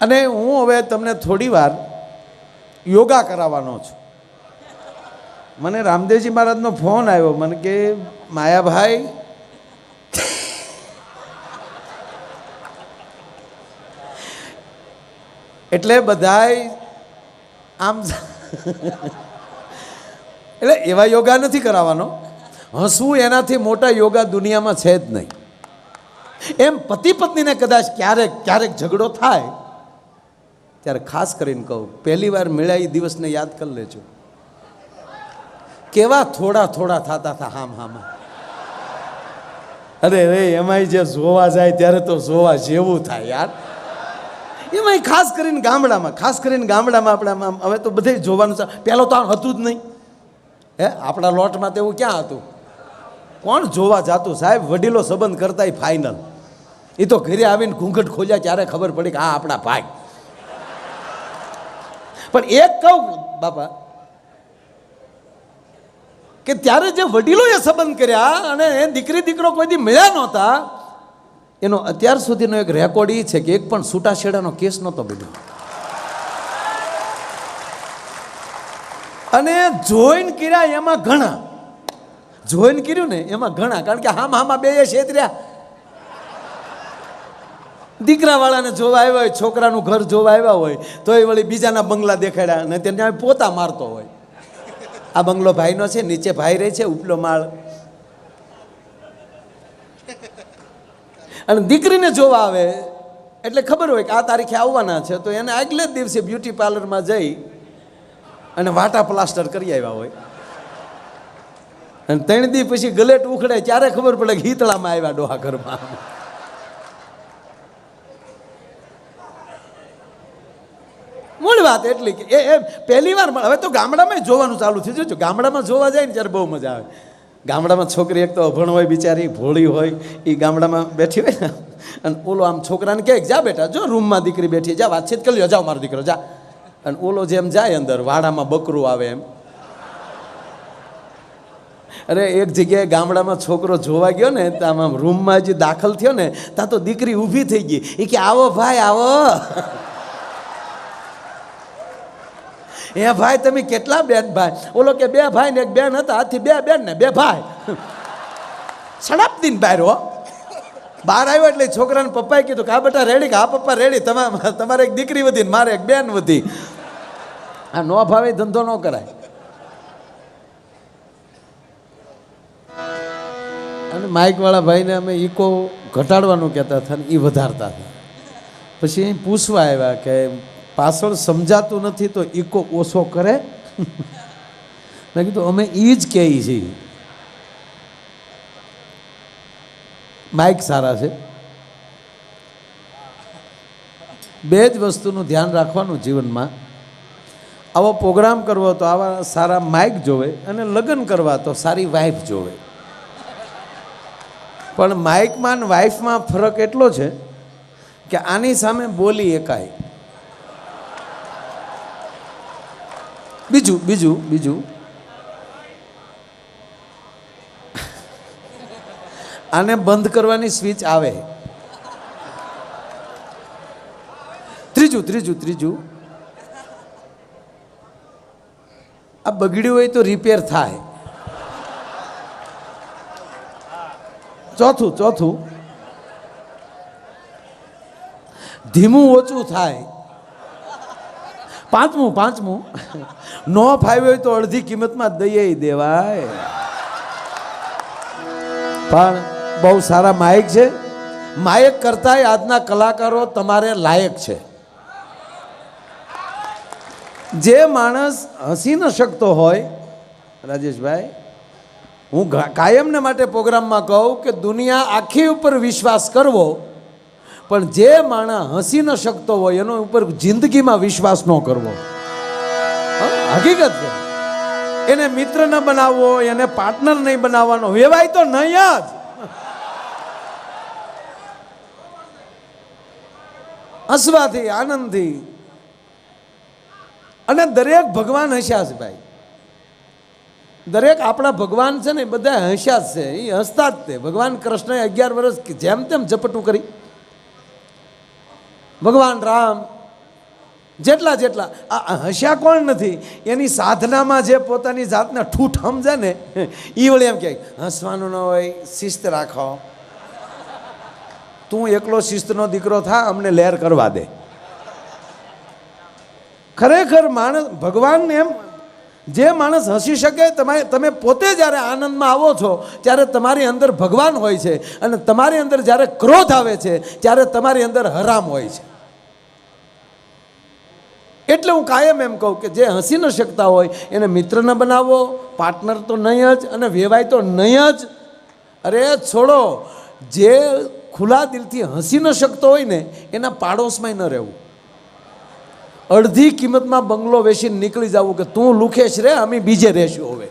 અને હું હવે તમને થોડી વાર યોગા કરાવવાનો છું. મને રામદેવજી મહારાજનો ફોન આવ્યો. મને કે, માયાભાઈ, એટલે બધાય આમ એટલે એવા યોગા નથી કરાવવાનો. હસવું એનાથી મોટા યોગા દુનિયામાં છે જ નહીં. એમ પતિ પત્નીને કદાચ ક્યારેક ક્યારેક ઝઘડો થાય ત્યારે ખાસ કરીને કહું, પહેલી વાર મળ્યા એ દિવસને યાદ કરી લેજો. કેવા થોડા થોડા થતા હતા, હામ, હામાં અરે રે એમાંય જે જોવા જાય ત્યારે તો જોવા જેવું થાય યાર. એમાંય ખાસ કરીને ગામડામાં, ખાસ કરીને ગામડામાં આપણામાં હવે તો બધે જોવાનું છે. પહેલાં તો હતું જ નહીં. હે, આપણા લોટમાં તેવું ક્યાં હતું? કોણ જોવા જાતું? સાહેબ, વડીલો સંબંધ કરતા ફાઇનલ એ તો ઘરે આવીને ઘૂંઘટ ખોલ્યા ત્યારે ખબર પડી કે આ આપણા ભાઈ. પણ એક કહું, બાપા, કે ત્યારે જે વડીલોએ સંબંધ કર્યા અને એ દીકરી દીકરો કોઈ દી મળ્યા નહોતા, એનો અત્યાર સુધીનો એક રેકોર્ડ એ છે કે એક પણ છૂટાછેડાનો કેસ નહોતો બન્યો. અને જોઈન કર્યા એમાં ઘણા. જોઈન કર્યું ને એમાં ઘણા, કારણ કે હામ હામાં બે છેતર્યા દીકરાવાળાને જોવા આવ્યા હોય, છોકરાનું ઘર જોવા આવ્યા હોય તો એ વળી બીજાના બંગલા દેખાડ્યા અને તેને પોતા મારતો હોય. આ બંગલો ભાઈનો છે, નીચે ભાઈ રહે છે, ઉપલો માળ. અને દીકરીને જોવા આવે, એટલે ખબર હોય કે આ તારીખે આવવાના છે, તો એને આગલે જ દિવસે બ્યુટી પાર્લરમાં જઈ અને વાટા પ્લાસ્ટર કરી આવ્યા હોય. અને ત્રણ દી પછી ગલેટ ઉખડે ત્યારે ખબર પડે કે હિતળામાં આવ્યા ડોહા ઘરમાં. મૂળ વાત એટલી કે એ એ પહેલી વાર. હવે તો ગામડામાં જોવાનું ચાલુ થયું છે ગામડામાં જોવા જાય ને ત્યારે બહુ મજા આવે. ગામડામાં છોકરી એક તો અભણ હોય, બિચારી ભોળી હોય એ ગામડામાં બેઠી હોય ને, અને ઓલો આમ છોકરાને કહે, જા બેટા, જો રૂમમાં દીકરી બેઠી, જા, વાતચીત કરી લ્યો, જાઓ મારો દીકરો, જા. અને ઓલો જેમ જાય અંદર, વાડામાં બકરું આવે એમ. અરે, એક જગ્યાએ ગામડામાં છોકરો જોવા ગયો ને આમ રૂમમાં જે દાખલ થયો ને, ત્યાં તો દીકરી ઊભી થઈ ગઈ. એ કે, આવો ભાઈ, આવો. એ ભાઈ, તમે કેટલા બેન ભાઈ? ઓલો કે બે ભાઈ ને એક બેન હતા, આથી બે બેન ને બે ભાઈ. સડપ દીન બહાર હો. બહાર આવ્યો એટલે છોકરાને પપ્પાએ કીધું કે, આ બેટા રેડી કે, આ પપ્પા રેડી તમારે તમારે એક દીકરી વધી મારે એક બેન વધી. આ નો ભાવે ધંધો ન કરાય. અને માઇકવાળા ભાઈને અમે ઈકો ઘટાડવાનું કહેતા હતા ને એ વધારતા હતા. પછી અહીં પૂછવા આવ્યા કે પાછળ સમજાતું નથી તો ઈકો ઓછો કરે. મેં કીધું, અમે એ જ કહીએ છીએ. માઇક સારા છે. બે જ વસ્તુનું ધ્યાન રાખવાનું જીવનમાં. આવો પ્રોગ્રામ કરવો તો આવા સારા માઇક જોવે અને લગ્ન કરવા તો સારી વાઈફ જોવે. પણ માઇકમાં ને વાઈફમાં ફરક એટલો છે કે આની સામે બોલી એકાય બીજું બીજું બીજું. આને બંધ કરવાની સ્વિચ આવે. ત્રીજું ત્રીજું ત્રીજું. આ બગડ્યું હોય તો રિપેર થાય. ચોથું ચોથું. ધીમું ઓછું થાય. પાંચમું પાંચમું. નો ફાવ્યો હોય તો અડધી કિંમતમાં દઈએ દેવાય. પણ બહુ સારા માયક છે. માયક કરતાંય આજના કલાકારો તમારે લાયક છે. જે માણસ હસી ન શકતો હોય, રાજેશભાઈ, હું કાયમને માટે પ્રોગ્રામમાં કહું કે દુનિયા આખી ઉપર વિશ્વાસ કરવો, પણ જે માણસ હસી ન શકતો હોય એનો ઉપર જિંદગીમાં વિશ્વાસ ન કરવો. હકીકત છે. એને મિત્ર ન બનાવવો, એને પાર્ટનર નહીં બનાવવાનો, વેવાય તો નહીં જ. હસવાથી, આનંદથી. અને દરેક ભગવાન હસ્યા છે ભાઈ. દરેક આપણા ભગવાન છે ને, એ બધા હસ્યા છે. એ હસતા જ તે ભગવાન કૃષ્ણએ અગિયાર વર્ષ જેમ તેમ ઝપટું કરી. ભગવાન રામ જેટલા જેટલા. આ હસ્યા કોણ નથી? એની સાધનામાં જે પોતાની જાતને ઠૂઠ સમજે ને એ વળી એમ કહે, હસવાનું ન હોય, શિસ્ત રાખો. તું એકલો શિસ્તનો દીકરો થા, અમને લહેર કરવા દે. ખરેખર માણસ ભગવાન એમ, જે માણસ હસી શકે તમે તમે પોતે જ્યારે આનંદમાં આવો છો, ત્યારે તમારી અંદર ભગવાન હોય છે. અને તમારી અંદર જ્યારે ક્રોધ આવે છે, ત્યારે તમારી અંદર હરામ હોય છે. એટલે હું કાયમ એમ કહું કે જે હસી ન શકતા હોય એને મિત્ર ન બનાવો પાર્ટનર તો નહીં જ અને વેવાય તો નહીં જ. અરે છોડો, જે ખુલ્લા દિલથી હસી ન શકતો હોય ને, એના પાડોશમાંય ન રહેવું. અડધી કિંમતમાં બંગલો વેચીને નીકળી જવું કે તું લુખેશ રે, અમે બીજે રહેશું હવે.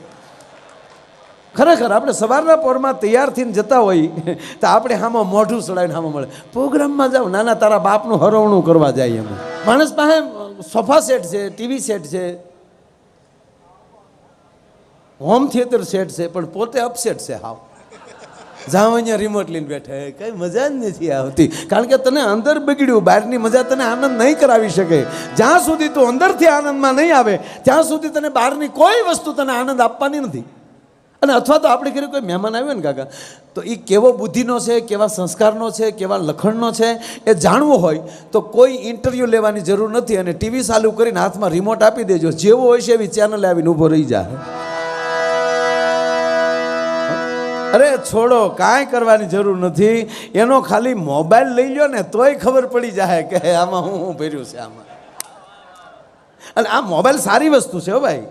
ખરેખર આપણે સવારના પોરમાં તૈયાર થઈને જતા હોઈએ તો આપણે હામાં મોઢું ચડાવીને હામાં મળે. પ્રોગ્રામમાં જાઓ, નાના તારા બાપનું હરવણું કરવા જાય એમ. માણસ પાસે સોફા સેટ છે, ટીવી સેટ છે, હોમ થિયેટર સેટ છે, પણ પોતે અપસેટ છે હાવ. જાઓ અહીંયા રિમોટ લઈને બેઠા હે, કઈ મજા જ નથી આવતી. કારણ કે તને અંદર બગડ્યું, બહારની મજા તને આનંદ નહીં કરાવી શકે. જ્યાં સુધી તું અંદરથી આનંદમાં નહીં આવે, ત્યાં સુધી તને બહારની કોઈ વસ્તુ તને આનંદ આપવાની નથી. અને અથવા તો આપણે ઘરે કોઈ મહેમાન આવ્યો ને કાકા, તો એ કેવો બુદ્ધિનો છે, કેવા સંસ્કારનો છે, કેવા લખણનો છે, એ જાણવું હોય તો કોઈ ઇન્ટરવ્યૂ લેવાની જરૂર નથી અને ટીવી ચાલુ કરીને હાથમાં રિમોટ આપી દેજો. જેવો હોય છે એવી ચેનલ આવીને ઊભો રહી જાય અરે છોડો, કાંઈ કરવાની જરૂર નથી. એનો ખાલી મોબાઈલ લઈ લો ને તોય ખબર પડી જાય કે આમાં હું ભર્યું છે આમાં. અને આ મોબાઈલ સારી વસ્તુ છે હો ભાઈ.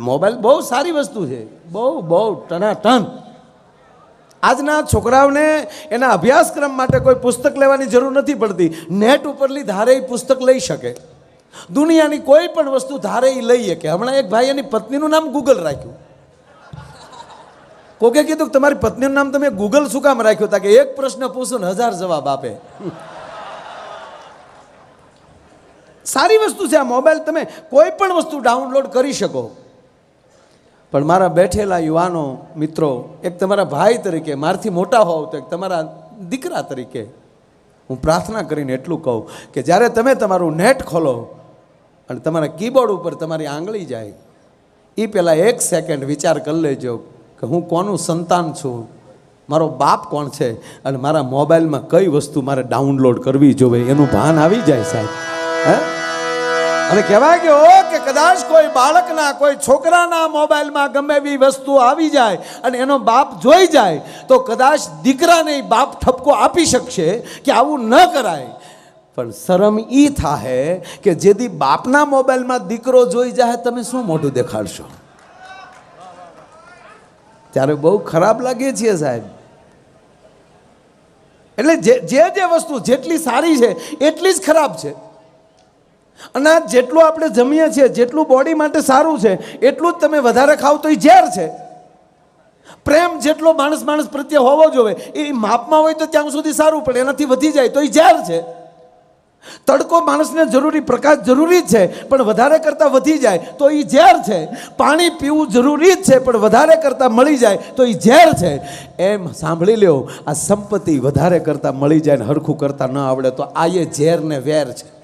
મોબાઈલ બહુ સારી વસ્તુ છે. બહુ બહુ ટનાટન. આજના છોકરાઓને એના અભ્યાસક્રમ માટે કોઈ પુસ્તક લેવાની જરૂર નથી પડતી. નેટ ઉપરલી ધારે એ પુસ્તક લઈ શકે. દુનિયાની કોઈ પણ વસ્તુ ધારે એ લઈ શકે. હમણાં એક ભાઈ એની પત્નીનું નામ ગૂગલ રાખ્યું. કોકે કીધું કે તમારી પત્નીનું નામ તમે ગૂગલ શું કામ રાખ્યું? તા કે એક પ્રશ્ન પૂછો ને હજાર જવાબ આપે. સારી વસ્તુ છે આ મોબાઈલ. તમે કોઈ પણ વસ્તુ ડાઉનલોડ કરી શકો. પણ મારા બેઠેલા યુવાનો મિત્રો, એક તમારા ભાઈ તરીકે, મારથી મોટા હોવ તો એક તમારા દીકરા તરીકે હું પ્રાર્થના કરીને એટલું કહું કે જ્યારે તમે તમારું નેટ ખોલો અને તમારા કીબોર્ડ ઉપર તમારી આંગળી જાય એ પહેલાં એક સેકન્ડ વિચાર કરી લેજો કે હું કોનું સંતાન છું? મારો બાપ કોણ છે? અને મારા મોબાઈલમાં કઈ વસ્તુ મારે ડાઉનલોડ કરવી જોઈએ? એનું ભાન આવી જાય સાહેબ. હે? અને કહેવાય કે ઓ કે કદાચ કોઈ બાળકના, કોઈ છોકરાના મોબાઈલમાં ગમે એવી વસ્તુ આવી જાય અને એનો બાપ જોઈ જાય, તો કદાચ દીકરાને બાપ ઠપકો આપી શકશે કે આવું ન કરાય. પણ શરમ એ થાય કે જેથી બાપના મોબાઈલમાં દીકરો જોઈ જાય, તમે શું મોઢું દેખાડશો? ત્યારે બહુ ખરાબ લાગે છીએ સાહેબ. એટલે જે જે વસ્તુ જેટલી સારી છે, એટલી જ ખરાબ છે. અને આ જેટલું આપણે જમીએ છીએ, જેટલું બોડી માટે સારું છે, એટલું જ તમે વધારે ખાવ તો એ ઝેર છે. પ્રેમ જેટલો માણસ માણસ પ્રત્યે હોવો જોઈએ એ માપમાં હોય તો ત્યાં સુધી સારું, પણ એનાથી વધી જાય તો એ ઝેર છે. તડકો માણસને જરૂરી, પ્રકાશ જરૂરી જ છે, પણ વધારે કરતાં વધી જાય તો એ ઝેર છે. પાણી પીવું જરૂરી જ છે, પણ વધારે કરતાં મળી જાય તો એ ઝેર છે. એમ સાંભળી લ્યો, આ સંપત્તિ વધારે કરતાં મળી જાય ને હરખું કરતાં ન આવડે તો આ એ ઝેર ને વેર છે.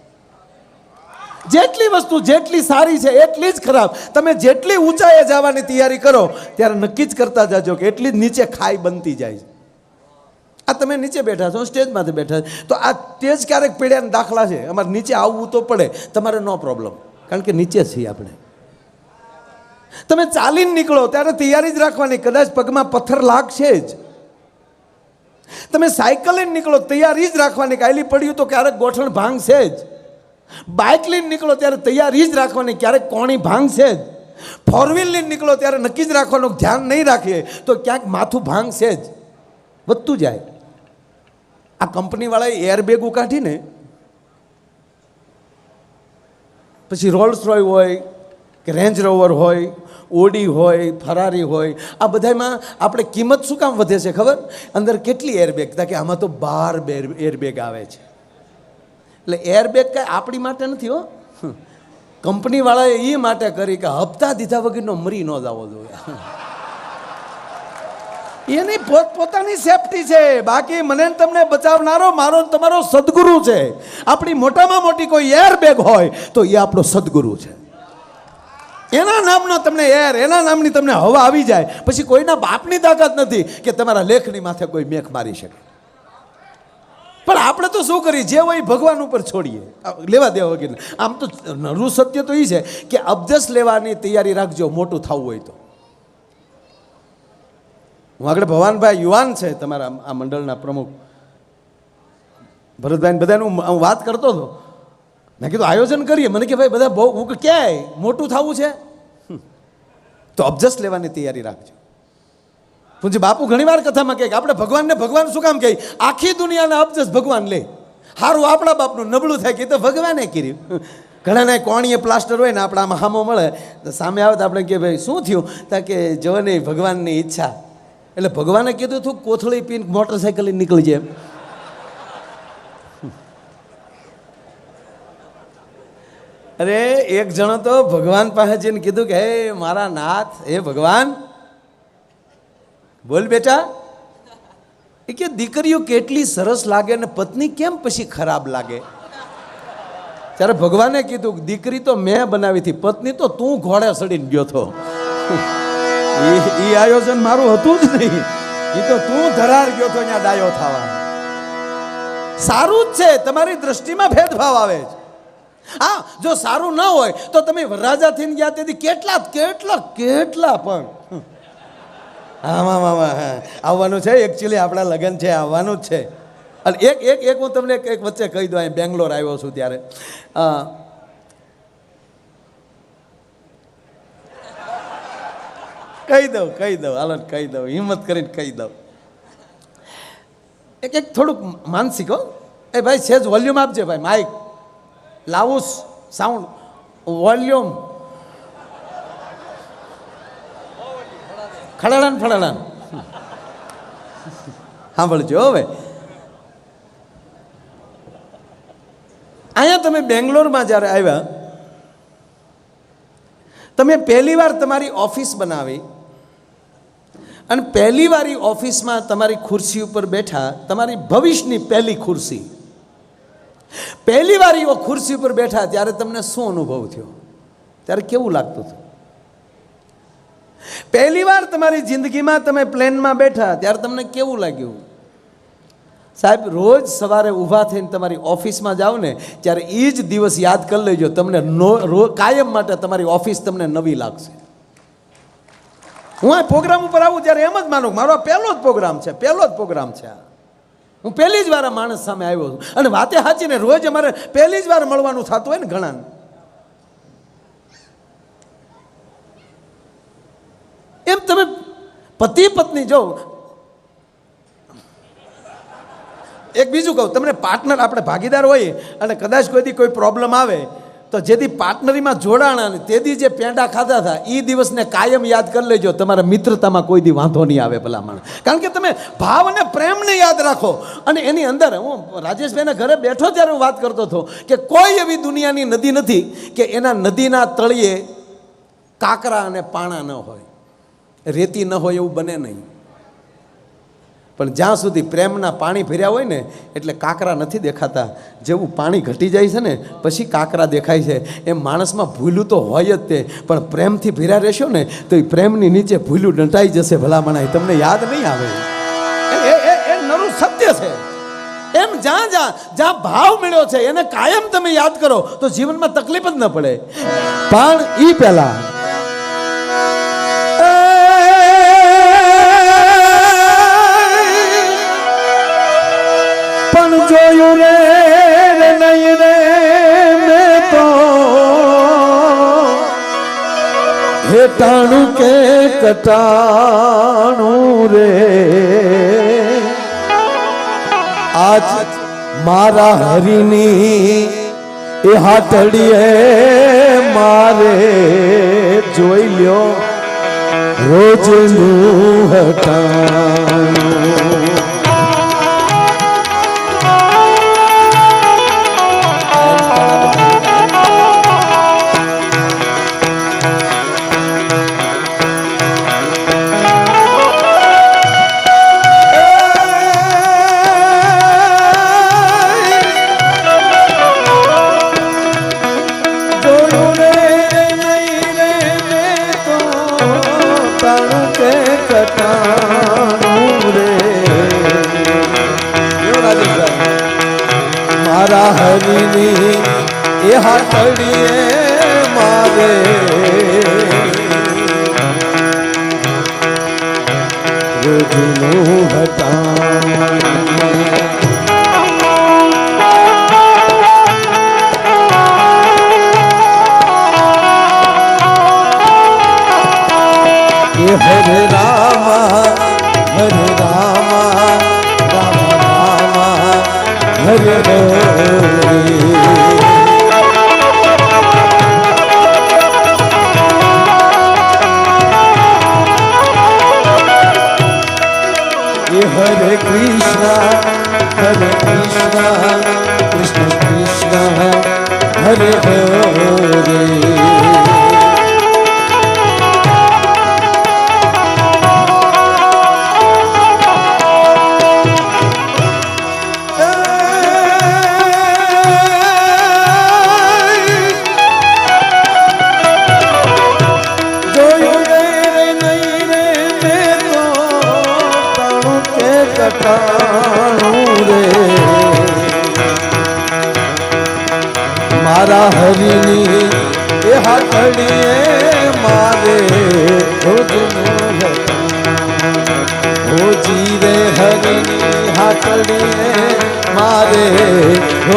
જેટલી વસ્તુ જેટલી સારી છે, એટલી જ ખરાબ. તમે જેટલી ઊંચાઈએ જવાની તૈયારી કરો, ત્યારે નક્કી જ કરતા જાજો કે એટલી જ નીચે ખાઈ બનતી જાય છે. આ તમે નીચે બેઠા છો, સ્ટેજમાંથી બેઠા છો. તો આ સ્ટેજ ક્યારેક પીડ્યાના દાખલા છે. અમારે નીચે આવવું તો પડે. તમારે નો પ્રોબ્લેમ. કારણ કે નીચે છીએ આપણે. તમે ચાલીને નીકળો, ત્યારે તૈયારી જ રાખવાની. કદાચ પગમાં પથ્થર લાગશે જ. તમે સાયકલે નીકળો, તૈયારી જ રાખવાની. કાયલી પડ્યું તો ક્યારેક ગોઠણ ભાંગશે જ. બાઇક લઈને નીકળો ત્યારે તૈયારી જ રાખવાની, ક્યારેક કોણી ભાંગશે જ. ફોર લઈને નીકળો ત્યારે નક્કી જ રાખવાનું, ધ્યાન નહીં રાખીએ તો ક્યાંક માથું ભાંગશે જ. વધતું જાય. આ કંપનીવાળાએ એરબેગ કાઢીને પછી રોલ્સ રોય હોય કે રેન્જ રોવર હોય ઓડી હોય ફરારી હોય, આ બધામાં આપણે કિંમત શું કામ વધે છે ખબર? અંદર કેટલી એરબેગ કે આમાં તો બેર એરબેગ આવે છે. એટલે એરબેગ કાંઈ આપણી માટે નથી હો. કંપનીવાળાએ એ માટે કરી કે હપ્તા દીધા વગરનો મરી ન જવો જોઈએ. એની પોતપોતાની સેફટી છે. બાકી મને તમને બચાવનારો, મારો તમારો સદગુરુ છે. આપણી મોટામાં મોટી કોઈ એરબેગ હોય તો એ આપણો સદગુરુ છે. એના નામનો તમને એર એના નામની તમને હવા આવી જાય. પછી કોઈના બાપની તાકાત નથી કે તમારા લેખની માથે કોઈ મેખ મારી શકે. પણ આપણે તો શું કરીએ? જે હોય ભગવાન ઉપર છોડીએ. લેવા દેવા વગેરે આમ તો નરું સત્ય તો એ છે કે અબજસ લેવાની તૈયારી રાખજો, મોટું થવું હોય તો. હું આગળ ભવાનભાઈ યુવાન છે તમારા આ મંડળના પ્રમુખ. ભરતભાઈ બધાને હું વાત કરતો હતો. મેં કીધું, આયોજન કરીએ. મને કે, ભાઈ, બધા બહુ હું ક્યાંય? મોટું થવું છે. તો અબજસ લેવાની તૈયારી રાખજો. પૂંજી બાપુ ઘણીવાર કથામાં કહે કે આપણે ભગવાનને ભગવાન શું કામ કહે? આખી દુનિયાના અબજસ ભગવાન લે. સારું આપણા બાપનું નબળું થાય કે તો ભગવાને કર્યું. ઘણાને કોણીએ પ્લાસ્ટર હોય ને આપણે આમાં હામો મળે. તો સામે આવે તો આપણે કે ભાઈ, શું થયું? તા કે જો નહીં ભગવાનની ઈચ્છા. એટલે ભગવાને કીધું તું, કોથળી પીને મોટરસાઇકલ નીકળી જાય. અરે, એક જણો તો ભગવાન પાસે જઈને કીધું કે, હે મારા નાથ, હે ભગવાન બોલ બેટા. એ કે દીકરીઓ કેટલી સરસ લાગે અને પત્ની કેમ પછી ખરાબ લાગે? ત્યારે ભગવાને કીધું, દીકરી તો મેં બનાવી હતી, પત્ની તો તું ઘોડે સડીને ગયો હતો એ આયોજન મારું હતું જ નહીં. એ તો તું ધરાર ગયો તો ત્યાં ડાયો થવા સારું જ છે, તમારી દ્રષ્ટિમાં ભેદભાવ આવે છે. હા, જો સારું ન હોય, તો તમે રાજા થઈને ગયા, તેથી કેટલા કેટલા કેટલા પણ. આમાં મામા આવવાનું છે એકચ્યુઅલી આપણા લગ્ન છે, આવવાનું જ છે. અને એક એક એક હું તમને એક વચ્ચે કહી દઉં, અહીં બેંગ્લોર આવ્યો છું ત્યારે. કહી દઉં કહી દઉં, હાલો કહી દઉં, હિંમત કરીને કહી દઉં. એક એક થોડુંક માનસિક હો. એ ભાઈ, સેજ વોલ્યુમ આપજે ભાઈ માઇક લાઉસ સાઉન્ડ વોલ્યુમ ખડાડાન ફડાડાન સાંભળજો હવે. અહીંયા તમે બેંગ્લોરમાં જ્યારે આવ્યા, તમે પહેલી વાર તમારી ઓફિસ બનાવી અને પહેલી વાર ઓફિસમાં તમારી ખુરશી ઉપર બેઠા, તમારી ભવિષ્યની પહેલી ખુરશી. પહેલી વાર ખુરશી ઉપર બેઠા ત્યારે તમને શું અનુભવ થયો? ત્યારે કેવું લાગતું હતું? પહેલી વાર તમારી જિંદગીમાં તમે પ્લેનમાં બેઠા ત્યારે તમને કેવું લાગ્યું? સાહેબ, રોજ સવારે ઊભા થઈને તમારી ઓફિસમાં જાઓ ને, ત્યારે એ જ દિવસ યાદ કરી લેજો. તમને નો કાયમ માટે તમારી ઓફિસ તમને નવી લાગશે. હું આ પ્રોગ્રામ ઉપર આવું ત્યારે એમ જ માનું મારો પહેલો જ પ્રોગ્રામ છે, પહેલો જ પ્રોગ્રામ છે આ. હું પહેલી જ વાર માણસ સામે આવ્યો છું. અને વાતે સાચીને રોજ અમારે પહેલી જ વાર મળવાનું થતું હોય ને ઘણાને. એમ તમે પતિ પત્ની જો, એક બીજું કહું, તમને પાર્ટનર આપણે ભાગીદાર હોઈએ અને કદાચ કોઈ દી કોઈ પ્રોબ્લેમ આવે, તો જેથી પાર્ટનરીમાં જોડાણા ને તેથી જે પેંડા ખાધા હતા એ દિવસને કાયમ યાદ કરી લેજો, તમારા મિત્રતામાં કોઈ દી વાંધો નહીં આવે ભલામણ. કારણ કે તમે ભાવ અને પ્રેમને યાદ રાખો. અને એની અંદર હું રાજેશભાઈના ઘરે બેઠો ત્યારે હું વાત કરતો હતો કે કોઈ એવી દુનિયાની નદી નથી કે એના નદીના તળિયે કાંકરા અને પાણા ન હોય. રેતી ન હોય એવું બને નહીં. પણ જ્યાં સુધી પ્રેમના પાણી ભર્યા હોય ને, એટલે કાંકરા નથી દેખાતા. જેવું પાણી ઘટી જાય છે ને, પછી કાંકરા દેખાય છે. એમ માણસમાં ભૂલું તો હોય જ તે, પણ પ્રેમથી ભીરા રહેશો ને, તો એ પ્રેમની નીચે ભૂલું ડંટાઈ જશે ભલામણા તમને યાદ નહીં આવે? એ નરું સત્ય છે. એમ જ્યાં જ્યાં જ્યાં ભાવ મળ્યો છે, એને કાયમ તમે યાદ કરો, તો જીવનમાં તકલીફ જ ન પડે. પણ એ પહેલા જોયું રે રે મેં તો હેટાણું કે કટાણું રે. આજ મારા હરિની એ હાથડીએ મારે જોઈ લ્યો, રોજનું હટાણું મારા હરિની, એ હાથડીએ મારે. રોજનું એ હરે રામા હરે રામા, રામ, રામા, હરે હરે એ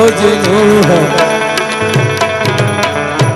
રોજનું